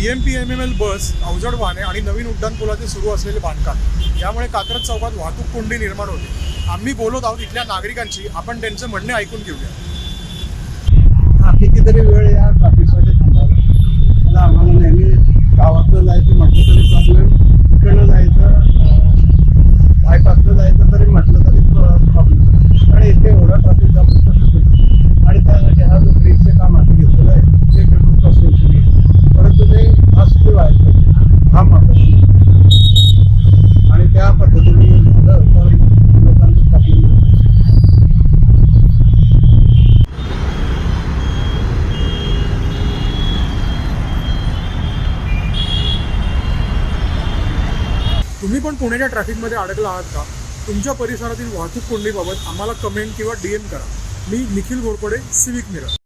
P M P M M L bus अवजड वाहने आणि नवीन उड्डाणपुलाचे सुरू असलेले बांधकाम. यामुळे कात्रज चौकात वाहतूक कोंडी निर्माण होते. आम्ही बोलत आहोत इथल्या नागरिकांची आपण त्यांचं म्हणणे ऐकून घेऊया. हा कितीतरी वेळ या तुम्ही पण पुण्याच्या ट्रॅफिकमध्ये अडकला आहात का? तुमच्या परिसरातील वाहतूक कोंडीबाबत आम्हाला कमेंट किंवा डी एम करा. मी निखिल घोरपडे सिविक मिरर